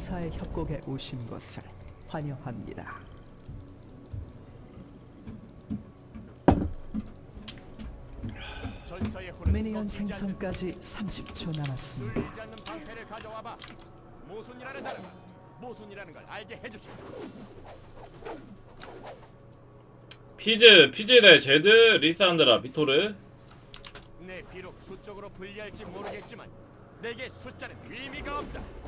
천사의 협곡에 오신 것을 환영합니다. 미니언 생성까지 30초 남았습니다. 뚫리지 않는 방패를 가져와봐. 모순이라는 단어, 모순이라는 걸 알게 해주지. 피즈, 피즈 대 제드, 리산드라, 비토르. 내 비록 수적으로 불리할지 모르겠지만 내게 숫자는 의미가 없다.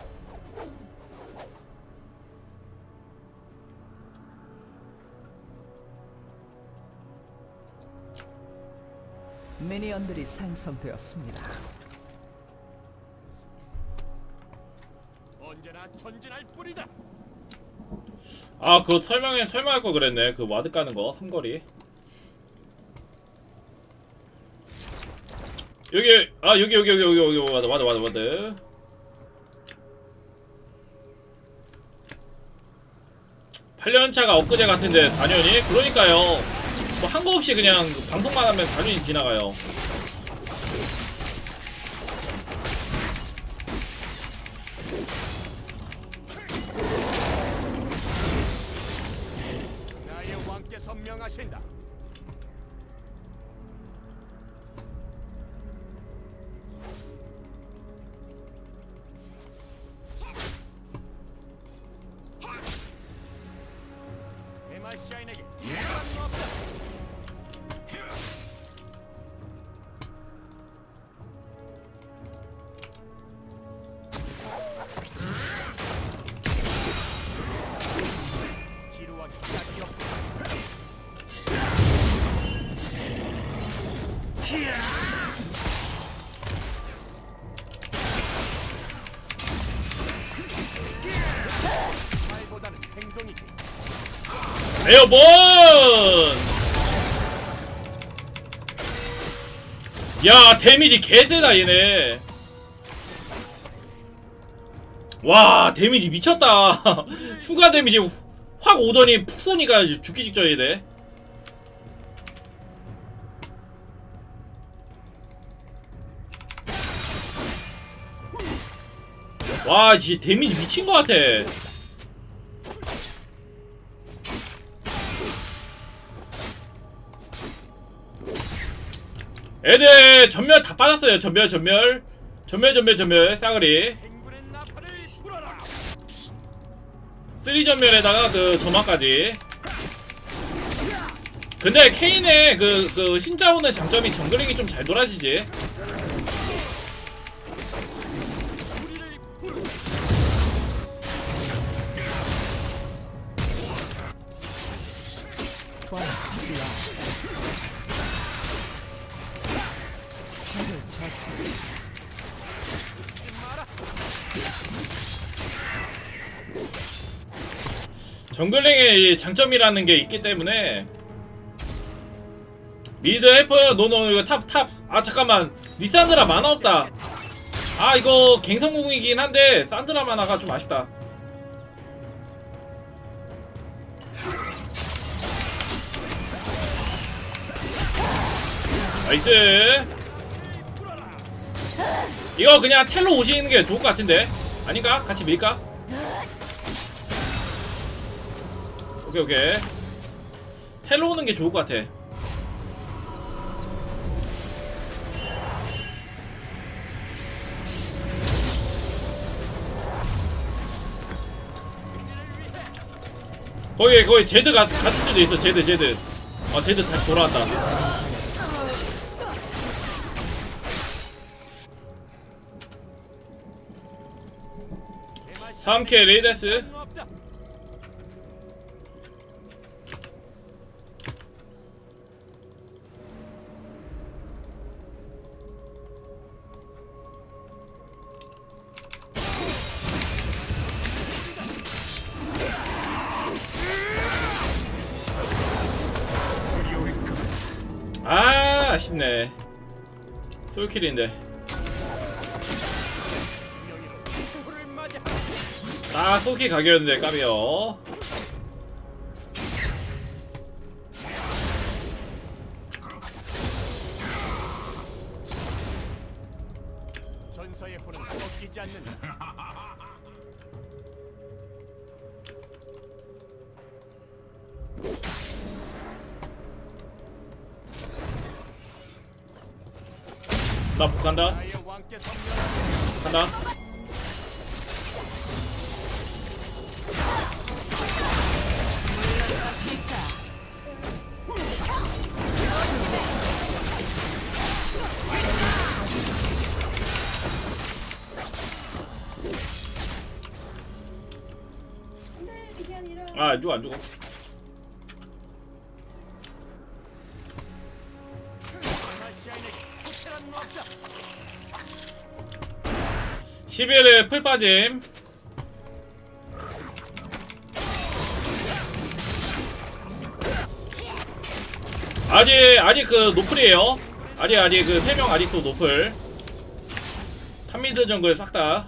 미니언들이 생성되었습니다. 언제나 전진할 뿐이다. 아, 그거 설명해, 설명할 거 그랬네. 그 와드 까는 거, 삼거리. 여기, 아, 여기, 여기, 여기, 여기, 여기, 와드, 와드, 와드, 와드. 팔년 차가 엊그제 같은데 4년이? 그러니까요. 뭐 한 거 없이 그냥 방송만 하면 4년이 지나가요. 나의 왕께서 명하신다. 데마시아인에게 에어본! 야, 데미지 개세다, 얘네. 와, 데미지 미쳤다. 추가 데미지 확 오더니 푹 쏘니까 죽기 직전이네. 와, 진짜 데미지 미친 것 같아. 애들 전멸 다 빠졌어요. 전멸, 전멸. 전멸, 전멸, 전멸. 싸그리. 행군의 나팔을 불어라. 3 전멸에다가 그 점화까지. 근데 케인의 그, 그 신짜오는 장점이 정글링이 좀 잘 돌아지지. 정글링의 이 장점이라는 게 있기 때문에. 미드 헬프 노노 이거 탑 탑. 아 잠깐만. 리산드라 만화 없다. 아 이거 갱성궁이긴 한데 산드라 만화가 좀 아쉽다. 나이스. 이거 그냥 텔로 오시는 게 좋을 것 같은데. 아닌가? 같이 밀까? 오케이 오케이. 텔로 오는 게 좋을 것 같아. 거기 거기 제드 가, 갔을 수도 있어 제드 제드. 어 제드 다시 돌아왔다. 3K 레이데스 킬인데. 아 솔킬 가격이었는데 까비요 나 복간다 나의 왕께 섬멸하게 간다 이런. 아 죽어 안 죽어 11을 풀 빠짐. 아직 아직 그 노플이에요. 아직 아직 그 3명 아직도 노플. 탑미드 정글 싹 다.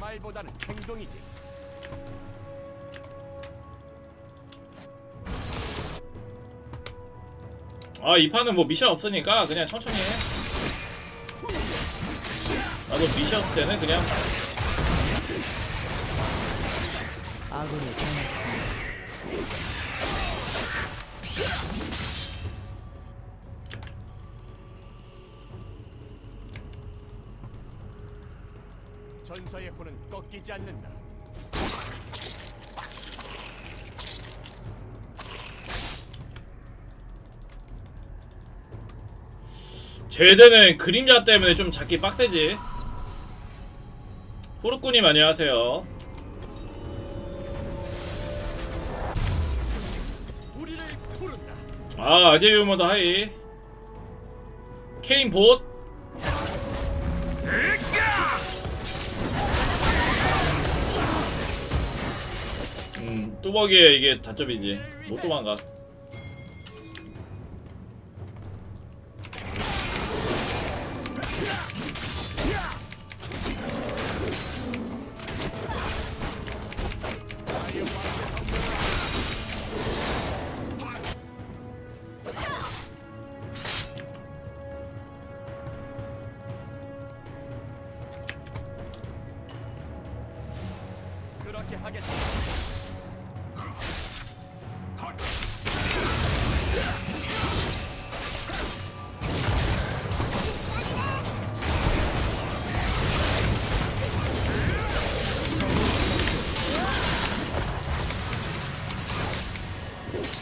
말보다는 행동이지 아 이 판은 뭐 미션 없으니까 그냥 천천히 해 나도 미션 없을 때는 그냥 아군이 당했습니다. 전사의 혼은 꺾이지 않는다 제드는 그림자 때문에 좀 잡기 빡세지. 후르꾸님 안녕하세요. 아 아재 유머드 하이. 케인 봇. 음 뚜벅이에 이게 다점이지. 못 도망가 그렇게 하겠다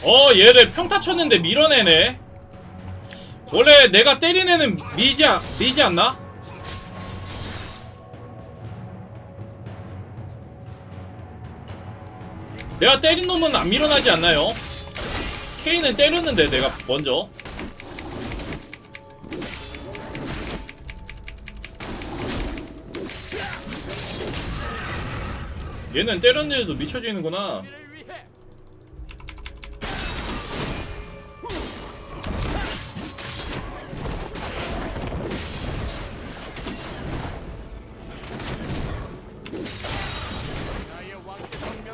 어 얘를 평타 쳤는데 밀어내네 원래 내가 때린 애는 미지, 않- 미지 않나? 내가 때린 놈은 안 밀어나지 않나요? 케인은 때렸는데 내가 먼저 얘는 때렸는데도 미쳐지는구나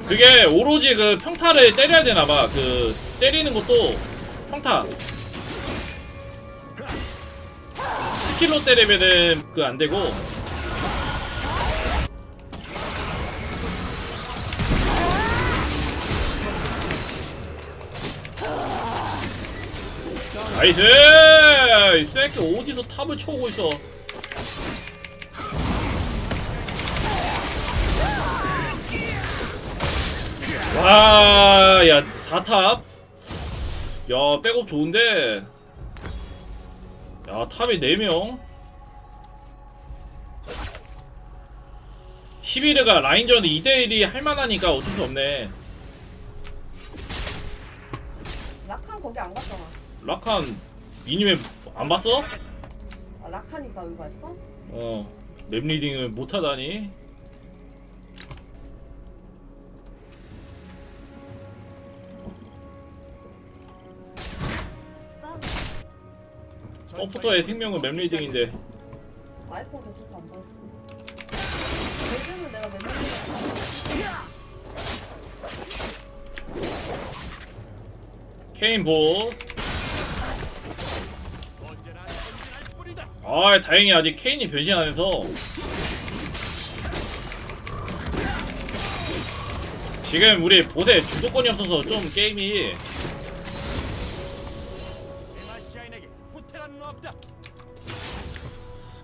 그게 오로지 그 평타를 때려야 되나봐. 그 때리는 것도 평타. 스킬로 때리면은 그 안 되고. 나이스! 이 새끼 어디서 탑을 쳐오고 있어? 와, 야, 4탑? 야, 백업 좋은데? 야, 탑에 4명? 11회가 라인전 2대1이 할만하니까 어쩔 수 없네. 라칸 거기 안 갔잖아. 라칸, 이님의 안 봤어? 아, 라칸이가 여기 갔어? 어, 맵 리딩을 못하다니. 서포터의 생명은 맵 리딩인데. 아이폰 겹쳐서 안 보였어. 요즘은 내가 맨날 케인 보. 아, 다행히 아직 케인이 변신 안 해서. 지금 우리 보세 주도권이 없어서 좀 게임이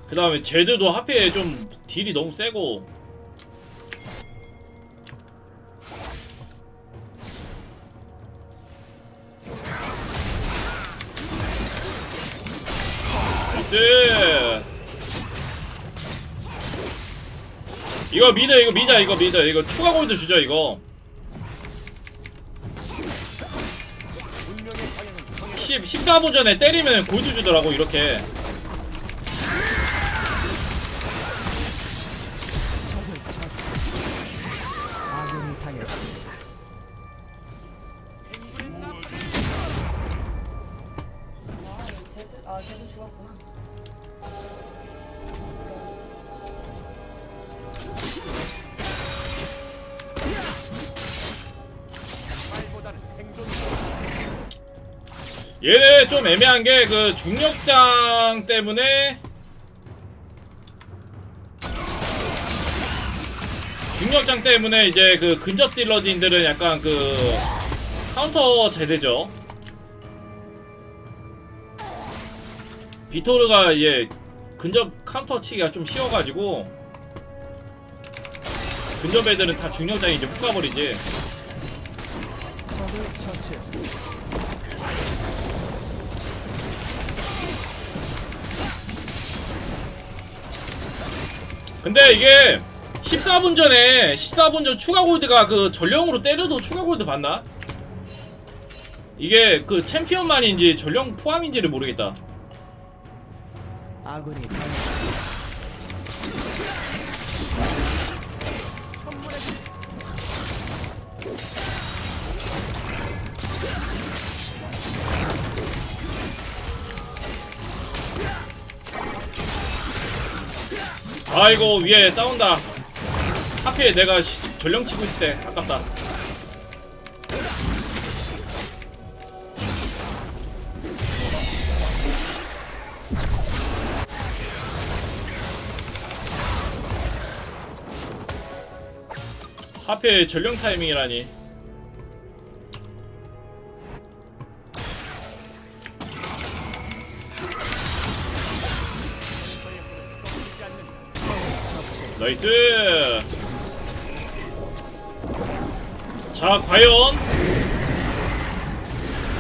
그 다음에 쟤들도 하필 좀 딜이 너무 세고. 이거 미드 이거 미자 이거 미드. 이거 추가 골드 주죠 이거 14분 전에 때리면 골드 주더라고 이렇게 얘네 좀 애매한 게 그 중력장 때문에 중력장 때문에 이제 그 근접 딜러진들은 약간 그 카운터 제대죠. 비토르가 이제 근접 카운터 치기가 좀 쉬워가지고 근접 애들은 다 중력장에 이제 훅 가버리지. 근데 이게 14분 전에 14분 전 추가 골드가 그 전령으로 때려도 추가 골드 받나? 이게 그 챔피언만인지 전령 포함인지를 모르겠다. 아군이 아이고 위에 싸운다. 하필 내가 시- 전령 치고 있을 때 아깝다. 하필 전령 타이밍이라니. 나이스. 자, 과연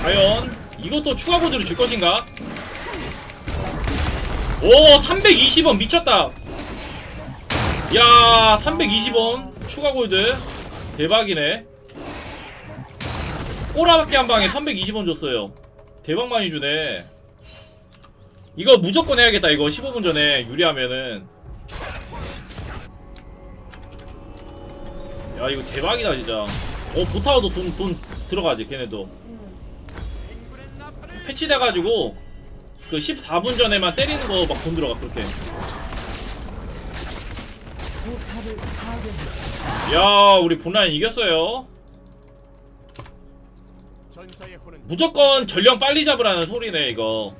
과연 이것도 추가 고드를 줄 것인가? 오, 320원 미쳤다. 야, 320원 추가 골드 대박이네. 꼬라박기 한 방에 320원 줬어요. 대박 많이 주네. 이거 무조건 해야겠다. 이거 15분 전에 유리하면은. 야 이거 대박이다 진짜. 어 보타워도 돈, 돈 들어가지 걔네도. 응. 패치돼가지고 그 14분 전에만 때리는 거 막 돈 들어가 그렇게. 야 우리 본라인 이겼어요. 무조건 전령 빨리 잡으라는 소리네 이거.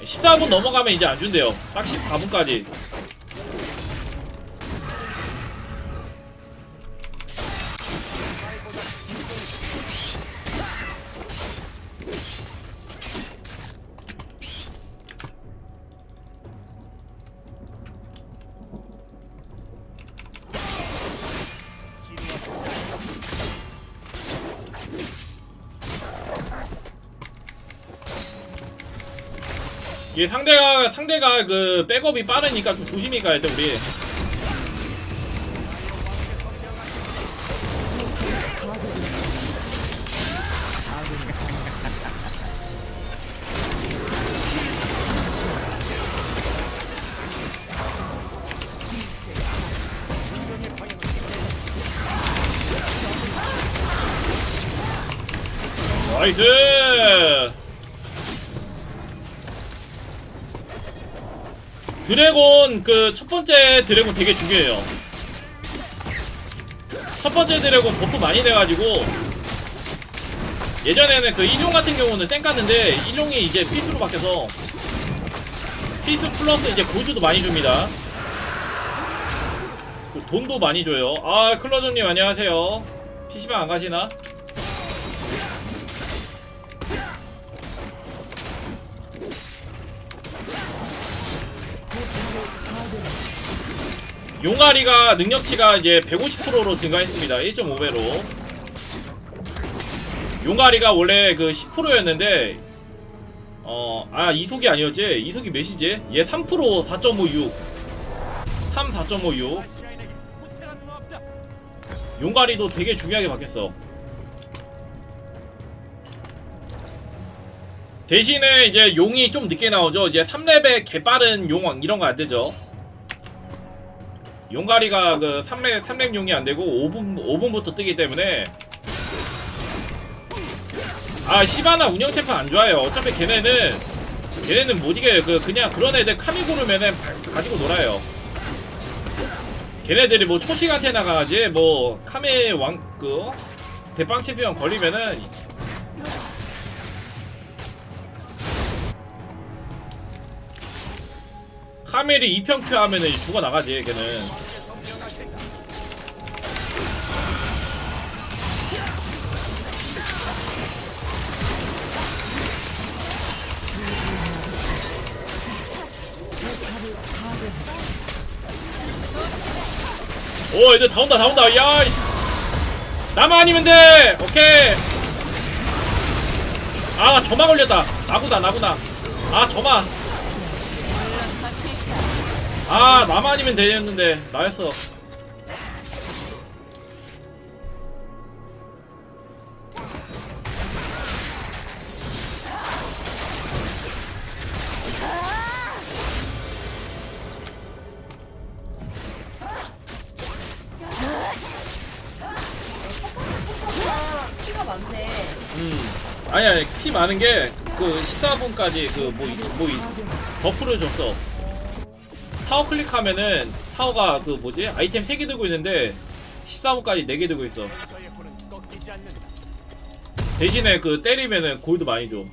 14분 넘어가면 이제 안 준대요. 딱 14분까지 상대가 그 백업이 빠르니까 좀 조심히 가야 돼 우리. 나이스 드래곤 그 첫 번째 드래곤 되게 중요해요. 첫 번째 드래곤 버프 많이 돼가지고 예전에는 그 일용 같은 경우는 쌩 깠는데 일용이 이제 필수로 바뀌어서 필수 플러스 이제 골드도 많이 줍니다. 돈도 많이 줘요. 아 클로저님 안녕하세요. PC방 안 가시나? 용가리가 능력치가 이제 150%로 증가했습니다. 1.5배로. 용가리가 원래 그 10%였는데 어, 아 이속이 아니었지? 이속이 몇이지? 얘 3% 4.56 3 4.56 아시아인에게 호텔은 없다. 용가리도 되게 중요하게 바뀌었어 대신에 이제 용이 좀 늦게 나오죠 이제 3렙에 개빠른 용 이런 거 안 되죠 용가리가 그 3렙, 3렙 용이 안 되고 5분, 5분부터 뜨기 때문에. 아 시바나 운영 챔프 안 좋아요. 어차피 걔네는 걔네는 못 이겨요. 그 그냥 그런 애들 카미 고르면은 바- 가지고 놀아요. 걔네들이 뭐 초시한테 나가지 뭐 카메 왕그 대빵 챔피언 걸리면은 카멜이 2평 큐 하면은 죽어 나가지 걔는. 오 애들 다 온다 다 온다. 야 이- 나만 아니면 돼! 오케이. 아 저만 걸렸다. 나구나 나구나. 아 저만 아 나만 아니면 되겠는데 나였어 아. 음 아니 아니 피 많은 게 그 14분까지 그 뭐 뭐 버프를 줬어 타워 클릭하면은 타워가 그 뭐지 아이템 3개 들고 있는데 14분까지 4개 들고 있어. 대신에 그 때리면은 골드 많이 줘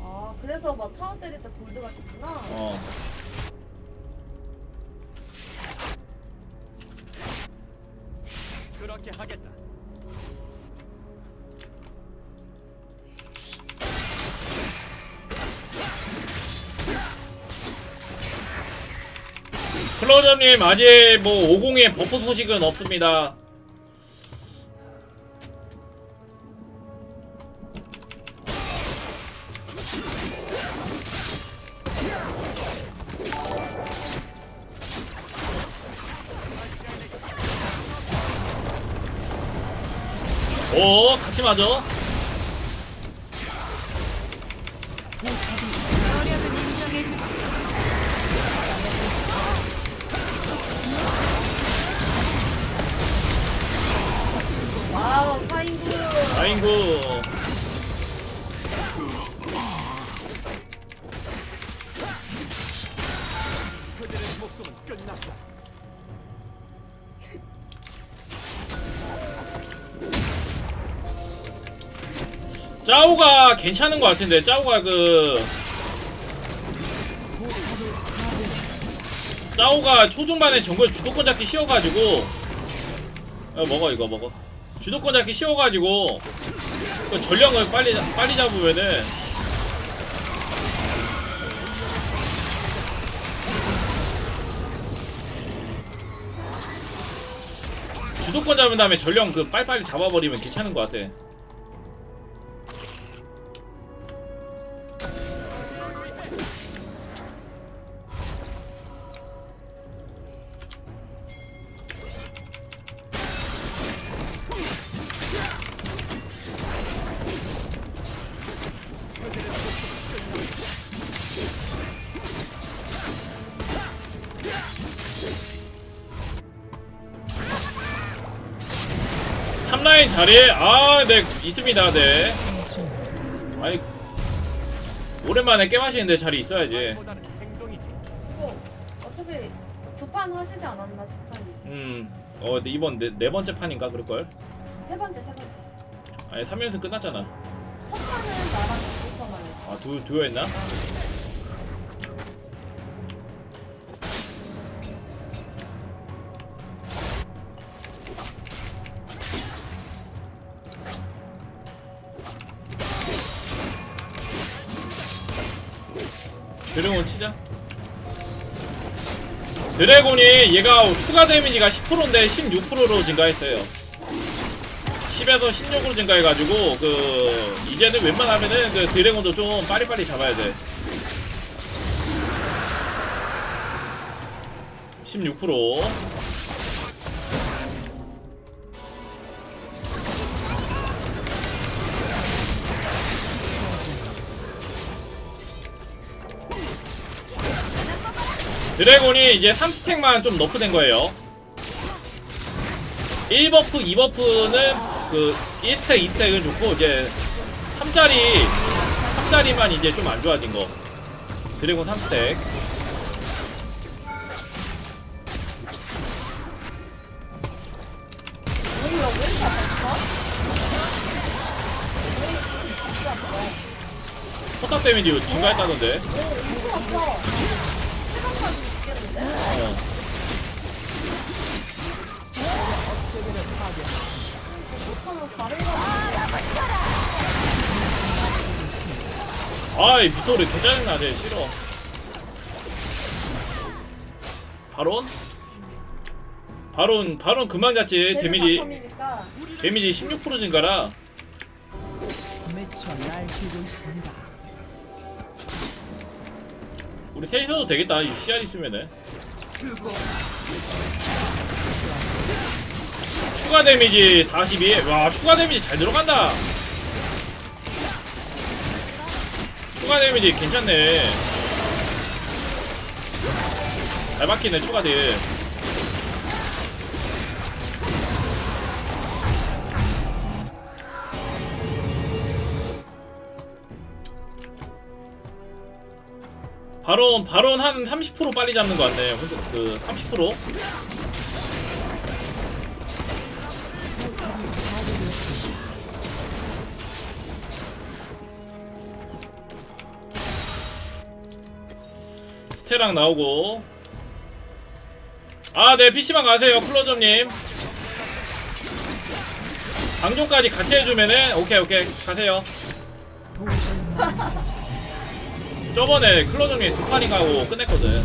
아, 그래서 막 타워 때릴 때 골드가 좋구나. 어. 그렇게 하겠다. 클로저님 아직 뭐 50의 버프 소식은 없습니다. 오 같이 맞아. 괜찮은 것 같은데 짜오가 그 짜오가 초중반에 정글 주도권 잡기 쉬워가지고 어, 먹어 이거 먹어 주도권 잡기 쉬워가지고 그 전령을 빨리 빨리 잡으면은 주도권 잡은 다음에 전령 그 빨리빨리 잡아버리면 괜찮은 것 같아. 자리에 아네 있습니다 네 아이 오랜만에 깨마시는데 자리 있어야지 어차피 두 판 하시지 않았나, 두 판이. 음어 이번 네, 네 번째 판인가 그럴걸 세 번째, 세 번째. 아니 3연승 끝났잖아 첫 판은 나랑 붙었잖아요. 아 두, 두요했나? 드래곤이 얘가 추가 데미지가 10%인데 16%로 증가했어요. 10에서 16으로 증가해가지고 그 이제는 웬만하면은 그 드래곤도 좀 빨리빨리 잡아야 돼. 16% 드래곤이 이제 3스택만 좀 너프 된 거예요. 1버프, 2버프는 그 1스택, 2스택은 좋고 이제 3짜리 3짜리만 이제 좀 안 좋아진 거. 드래곤 3스택. 우리 여기 왜 이렇게 아팠어? 왜 이렇게 진짜 아파? 포탑 데미지 증가했다던데. 아이 미토를 개 짜증나 쟤 싫어. 바론? 바론 바론 금방 잤지 데미지 데미지 16% 증가라. 우리 셋이서도 되겠다. 이 CR 있으면은. 추가 데미지 42. 와, 추가 데미지 잘 들어간다. 추가 데미지 괜찮네. 잘 박히네, 추가 딜. 바론 바론 한 30% 빨리 잡는 것 같네. 그 30%? 스테랑 나오고. 아네 PC방 가세요 클로저님. 방종까지 같이 해주면은 오케이 오케이 가세요. 저번에 클로저님 두 판이 가고 끝냈거든.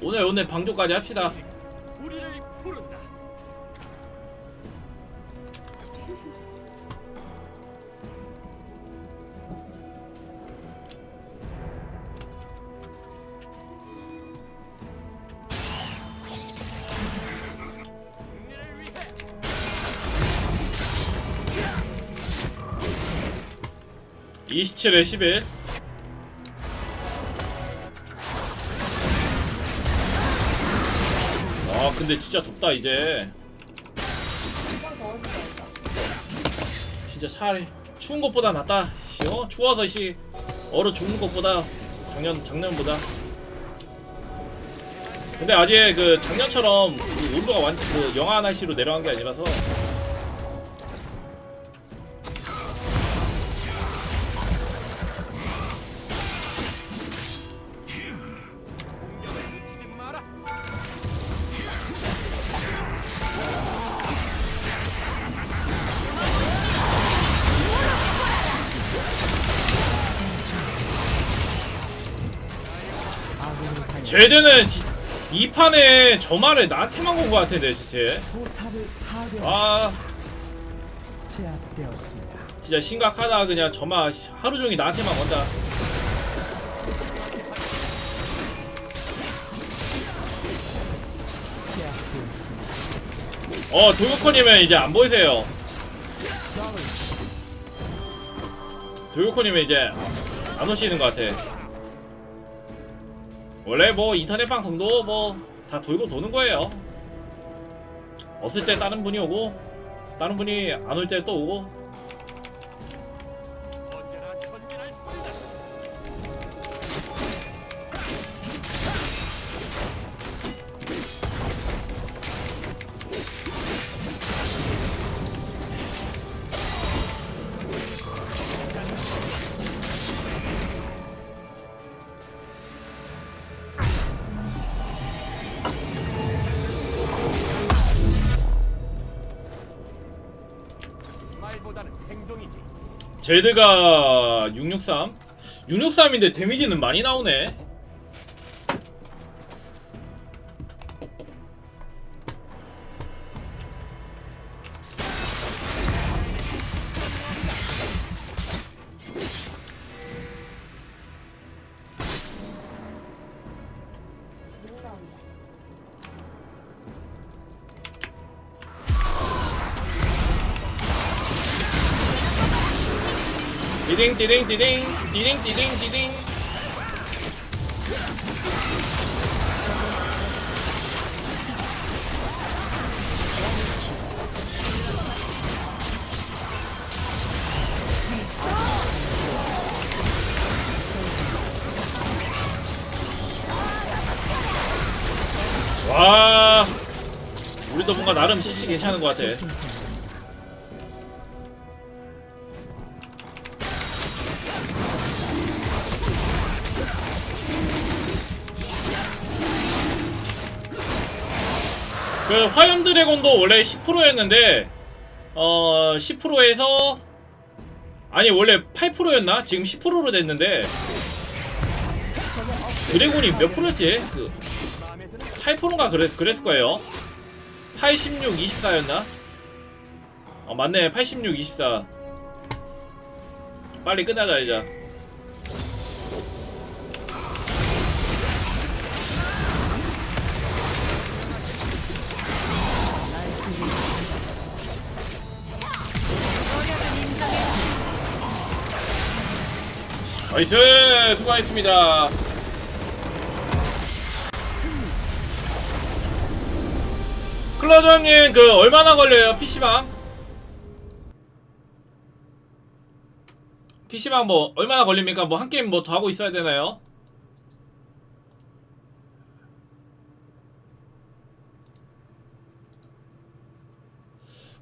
오늘 오늘 방종까지 합시다 27에 11 아 근데 진짜 덥다 이제. 진짜 차라리 추운 것보다 낫다 씨, 어? 추워서 시 얼어 죽는 것보다 작년 작년보다. 근데 아직 그 작년처럼 그 온도가 완전 그 영하 날씨로 내려간 게 아니라서 제드는 지- 이 판에 저 말을 나한테만 건 것 같은데 진짜. 아 제압되었습니다. 진짜 심각하다 그냥 저만 하루 종일 나한테만 건다. 어 도요코님은 이제 안 보이세요 도요코님은 이제 안 오시는 것 같아 원래 뭐 인터넷 방송도 뭐 다 돌고 도는 거예요. 없을 때 다른 분이 오고 다른 분이 안 올 때 또 오고 제드가 663 663인데 데미지는 많이 나오네 디딩 디딩 디딩 디딩 디딩. 와 우리도 뭔가 나름 CC 괜찮은 것 같아 그 화염 드래곤도 원래 10%였는데 어 10%에서 아니 원래 8%였나? 지금 10%로 됐는데 드래곤이 몇 프로였지? 그 마음에 드는 8%인가 그랬, 그랬을 거예요 86, 24였나? 어 맞네 86, 24 빨리 끝나자 이제 나이스 수고하셨습니다 클로저 형님 그 얼마나 걸려요 PC방? PC방 뭐 얼마나 걸립니까? 뭐 한 게임 뭐 더 하고 있어야 되나요?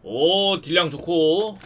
오 딜량 좋고